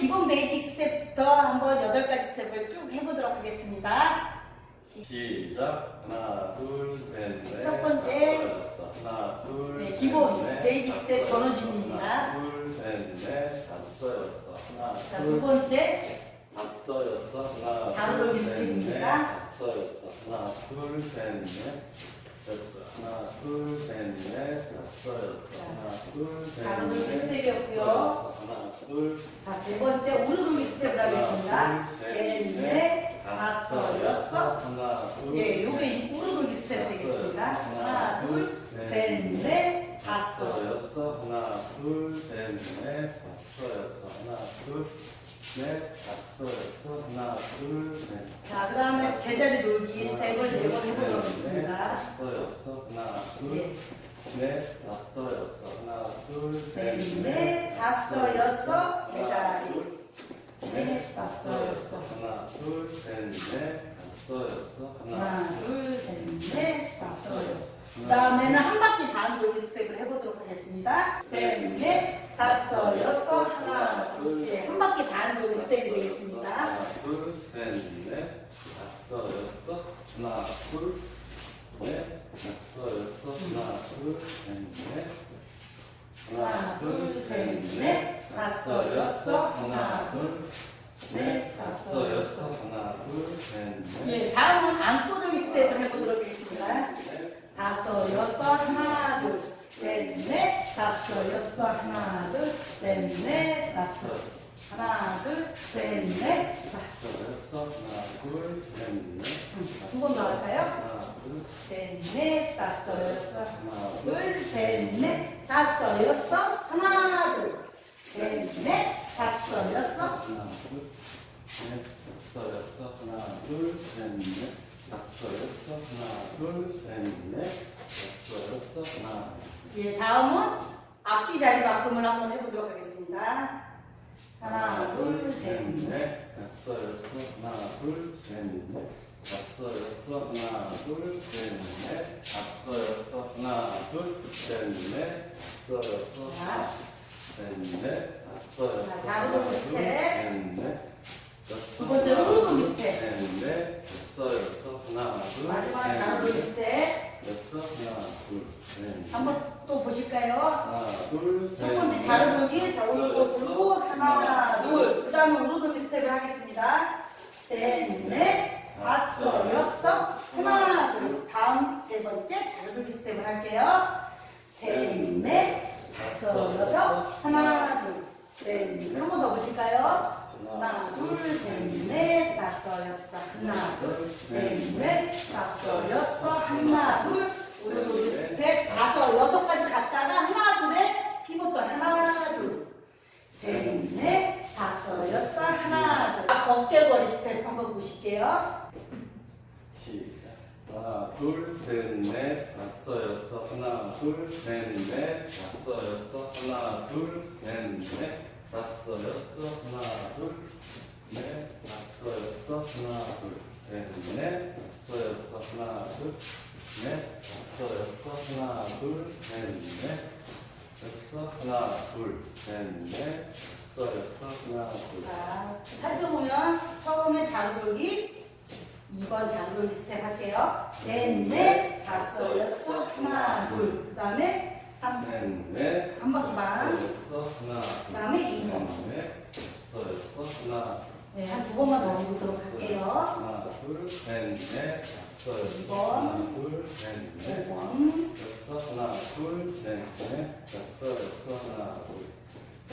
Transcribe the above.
기본 베이직 스텝부터 한번 여덟 가지 스텝을 쭉 해보도록 하겠습니다. 시작. 하나, 둘, 셋, 넷. 첫 번째. 다섯. 하나, 둘, 네, 셋, 기본 넷. 베이직 스텝 다섯, 전원진입니다. 하나, 둘, 셋, 넷. 다섯, 여섯. 하나, 자, 두 둘, 번째, 다섯, 여섯. 하나, 자로 둘, 셋. 넷. 다섯, 여섯. 하나, 둘, 셋, 넷. 여섯. 하나, 둘, 셋, 넷. 다섯, 여섯. 하나, 둘, 셋, 자로 돌기 넷. 스텝이었고요. 다섯, 여섯. 하나, 둘, 자, 세 번째 오르돌기 스텝을 하겠습니다. 셋, 넷, 다섯, 여섯. 예, 요게 오르돌기 스텝 되겠습니다. 하나, 둘, 셋, 넷, 다섯. 여섯, 하나, 둘, 셋, 넷, 다섯, 여섯, 하나, 둘, 넷, 다섯, 여섯, 하나, 둘, 넷. 자, 그 다음에 제자리 돌기 스텝을 네 번 해보도록 하겠습니다. 다섯, 여섯, 하나, 둘, 예. 넷, 다섯, 여섯, 하나, 둘, 셋, 셋, 넷, 다섯, 여섯, 제자리. 둘, 넷, 다섯, 여섯. 하나, 둘, 셋, 넷, 다섯, 여섯, 하나, 둘, 셋, 넷, 다섯, 여섯. 그 하나, 다음에는 한 바퀴 반 돌기 스텝을 해보도록 하겠습니다. 셋, 넷, 다섯, 여섯, 하나, 둘, 예, 한 바퀴 반 돌기 스텝이 되겠습니다. 하나, 둘, 셋, 넷, 다섯, 여섯, 하나, 둘, 넷, 다섯, 여섯, 하나, 둘, 셋, 넷, 하나, 둘, 셋, 넷, 다섯, 여섯, 하나, 둘, 넷, 다섯, 여섯. 하나, 둘, 셋, 넷, 예, 다음은 안고 돌기 스텝을 해보도록 하겠습니다. 넷, 다섯, 여섯, 하나, 둘, 셋, 넷, 다섯, 여섯, 하나, 둘, 셋, 넷, 다섯, 하나, 둘, 셋, 넷, 다섯. 다섯, 여섯, 하나, 둘, 셋, 넷, 두 번 더 할까요? 하나, 둘, 셋, 넷, 다섯, 여섯, 하나, 둘, 둘, 셋, 넷, 다섯, 여섯, 하나, 둘, 셋, 넷, 다섯, 여섯. 하나, 둘, 넷, 다섯, 여섯, 하나, 둘, 셋, 넷, 다섯, 여섯, 하나, 둘, 셋, 넷, 다섯, 여섯, 하나, 예, 다음은 앞뒤 자리 바꿈을 한번 해보도록 하겠습니다. 하나, 둘, 셋, 넷. 넷, 다섯, 여섯, 하나, 둘, 셋, 넷, 다섯, 여섯, 하나, 둘, 셋, 넷, 다섯, 여섯, 하나, 둘, 셋, 넷, 다섯, 여섯, 하나, 셋, 넷, 다섯, 여섯, 하나, 둘. 셋, 넷, 두 번째 흐르고 스텝. 셋, 넷, 다섯, 여섯, 하나, 둘, 마지막 셋, 자로 돌기 넷, 스텝. 여섯, 하나, 둘, 셋, 한번 또 보실까요? 하나, 둘, 첫 셋, 번째 넷, 자로 돌기, 자, 다섯, 오른쪽 여섯, 돌고, 하나, 둘. 그 다음에 오른 돌기 스텝을 하겠습니다. 셋, 넷, 다섯, 여섯, 하나, 둘. 다음 세 번째 자로 돌기 스텝을 할게요. 셋, 넷, 다섯, 여섯, 하나, 둘. 셋, 넷. 한번 더 보실까요? 하나, 둘, 셋, 넷, 다섯, 여섯, 하나, 둘, 셋, 넷, 다섯, 여섯, 하나, 둘, 오른 돌기 스텝, 다섯, 여섯까지 갔다가 하나, 둘에 피부터 하나, 둘, 셋, 넷, 다섯, 여섯, 하나, 둘. 어깨거리 스텝 한번 보실게요. 시작. 하나, 둘, 셋, 넷, 다섯, 여섯, 하나, 둘, 셋, 넷, 다섯, 여섯, 하나, 둘, 셋, 넷, 다섯, 여섯, 하나, 둘, 넷, 다섯, 여섯, 하나, 둘, 셋, 넷, 다섯, 여섯, 하나, 둘, 넷, 다섯, 여섯, 하나, 둘, 셋, 넷, 여섯, 하나, 둘, 셋, 넷, 다섯, 여섯, 하나, 둘. 자, 살펴보면 처음에 자돌기 2번 자돌기 스텝 할게요. 셋, 넷, 다섯, 여섯, 하나, 둘. 그 다음에 한, 셋, 넷, 한 바퀴 반. 여섯, 하나, 둘. 그다음에 이 번. 넷, 다섯, 여섯, 하나, 네, 한 두 번만 더 해보도록 할게요. 하나, 둘, 셋, 넷, 다섯, 여섯, 번. 하나, 둘, 셋, 넷, 5번. 여섯, 하나, 둘, 셋, 넷, 다섯, 여섯, 하나, 둘,